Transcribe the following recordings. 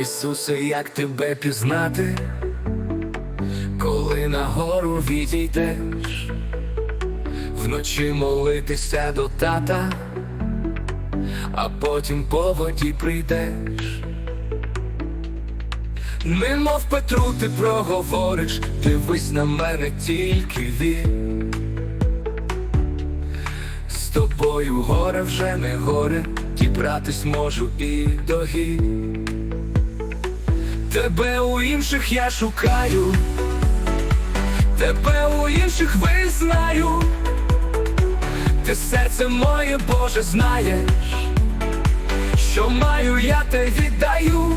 Ісусе, як тебе пізнати, коли на гору відійдеш, вночі молитися до тата, а потім по воді прийдеш. Немов Петру ти проговориш, дивись на мене тільки він. З тобою горе вже не горе, дібратись можу і до гір. Тебе у інших я шукаю, тебе у інших визнаю, ти серце моє Боже знаєш, що маю, я те віддаю.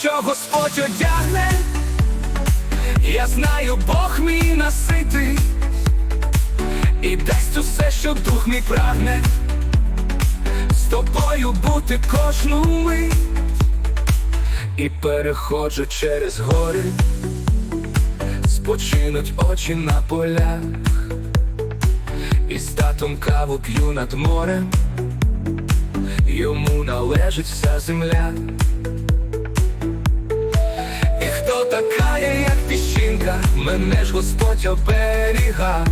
Що Господь одягне, я знаю, Бог мій наситий, і дасть усе, що дух мій прагне, з тобою бути кожну мить. І переходжу через гори, спочинуть очі на полях, і з татом каву п'ю над морем, йому належить вся земля. Мене ж Господь оберіга,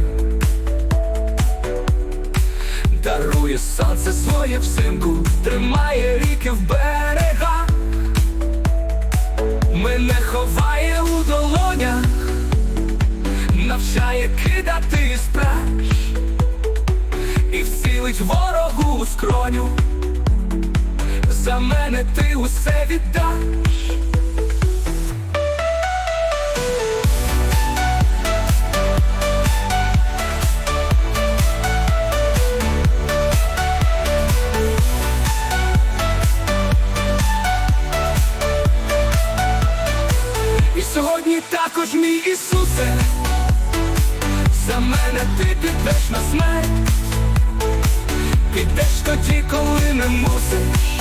дарує сонце своє взимку, тримає ріки в берегах, мене ховає у долонях, навчає кидати страж і вцілить ворогу у скроню. За мене ти усе віддаш. Мене ти підеш на смерть, підеш тоді, коли не мусиш,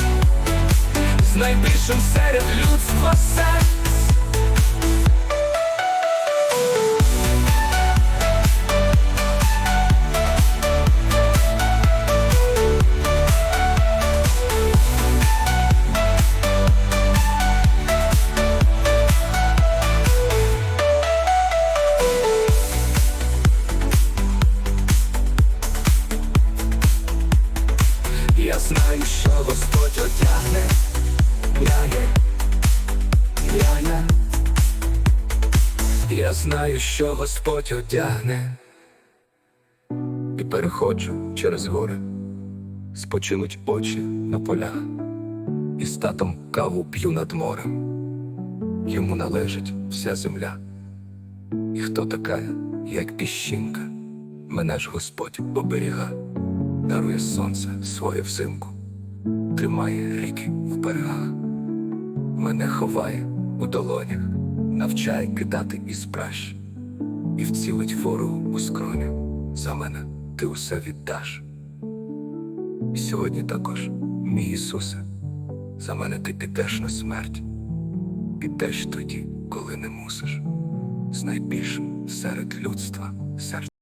з найбільшим серед людства серць. Знаю, що Господь одягне. Я-я, я-я Я знаю, що Господь одягне. І переходжу через гори. Спочинуть очі на полях. І з татом каву п'ю над морем. Йому належить вся земля. І хто така, як піщинка? Мене ж Господь оберіга дарує сонце своє взимку, тримає ріки в берегах, мене ховає у долонях, навчає кидати із пращ, і вцілить ворогу у скроню. За мене ти усе віддаш. І сьогодні також, мій Ісусе, за мене ти підеш на смерть, підеш тоді, коли не мусиш, з найбільшим серед людства серця.